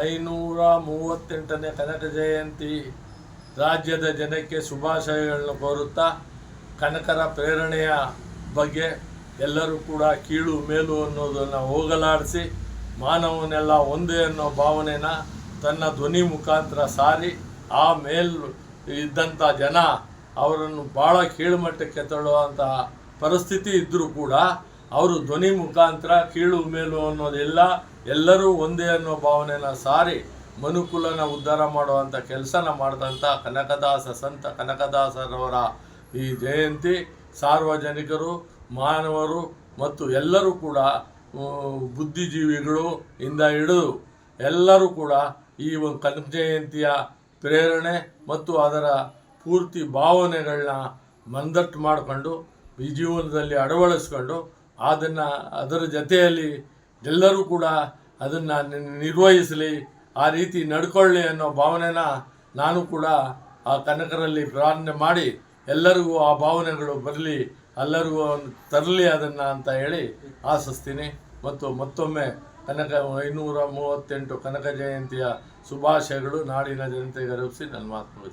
ಐನೂರ ಮೂವತ್ತೆಂಟನೇ ಕನಕ ಜಯಂತಿ ರಾಜ್ಯದ ಜನಕ್ಕೆ ಶುಭಾಶಯಗಳನ್ನು ಕೋರುತ್ತಾ ಕನಕರ ಪ್ರೇರಣೆಯ ಬಗ್ಗೆ ಎಲ್ಲರೂ ಕೂಡ ಕೀಳು ಮೇಲು ಅನ್ನೋದನ್ನು ಹೋಗಲಾಡಿಸಿ ಮಾನವನೆಲ್ಲ ಒಂದೇ ಅನ್ನೋ ಭಾವನೆನ ತನ್ನ ಧ್ವನಿ ಮುಖಾಂತರ ಸಾರಿ ಆ ಮೇಲ್ ಇದ್ದಂಥ ಜನ ಅವರನ್ನು ಭಾಳ ಕೀಳುಮಟ್ಟಕ್ಕೆ ತಳ್ಳುವಂತಹ ಪರಿಸ್ಥಿತಿ ಇದ್ದರೂ ಕೂಡ ಅವರು ಧ್ವನಿ ಮುಖಾಂತರ ಕೀಳು ಮೇಲು ಅನ್ನೋದಿಲ್ಲ ಎಲ್ಲರೂ ಒಂದೇ ಅನ್ನೋ ಭಾವನೆನ ಸಾರಿ ಮನುಕುಲನ ಉದ್ಧಾರ ಮಾಡುವಂಥ ಕೆಲಸನ ಮಾಡಿದಂಥ ಕನಕದಾಸ ಸಂತ ಕನಕದಾಸರವರ ಈ ಜಯಂತಿ ಸಾರ್ವಜನಿಕರು, ಮಾನವರು ಮತ್ತು ಎಲ್ಲರೂ ಕೂಡ ಬುದ್ಧಿಜೀವಿಗಳು ಇಂದ ಹಿಡಿದು ಎಲ್ಲರೂ ಕೂಡ ಈ ಒಂದು ಕನಕ ಜಯಂತಿಯ ಪ್ರೇರಣೆ ಮತ್ತು ಅದರ ಪೂರ್ತಿ ಭಾವನೆಗಳನ್ನ ಮಂದಟ್ಟು ಮಾಡಿಕೊಂಡು, ಈ ಜೀವನದಲ್ಲಿ ಅಳವಡಿಸ್ಕೊಂಡು ಅದನ್ನು ಅದರ ಜೊತೆಯಲ್ಲಿ ಎಲ್ಲರೂ ಕೂಡ ಅದನ್ನು ನಿರ್ವಹಿಸಲಿ, ಆ ರೀತಿ ನಡ್ಕೊಳ್ಳಿ ಅನ್ನೋ ಭಾವನೆನ ನಾನು ಕೂಡ ಆ ಕನಕರಲ್ಲಿ ಪ್ರಾರ್ಥನೆ ಮಾಡಿ ಎಲ್ಲರಿಗೂ ಆ ಭಾವನೆಗಳು ಬರಲಿ, ಎಲ್ಲರಿಗೂ ತರಲಿ ಅದನ್ನು ಅಂತ ಹೇಳಿ ಆಶಿಸ್ತೀನಿ ಮತ್ತು ಮತ್ತೊಮ್ಮೆ ಕನಕ ಐನೂರ ಮೂವತ್ತೆಂಟು ಕನಕ ಜಯಂತಿಯ ಶುಭಾಶಯಗಳು ನಾಡಿನ ಜನತೆಗೆ ಅರಪಿಸಿ ನನ್ನ ಮಾತು.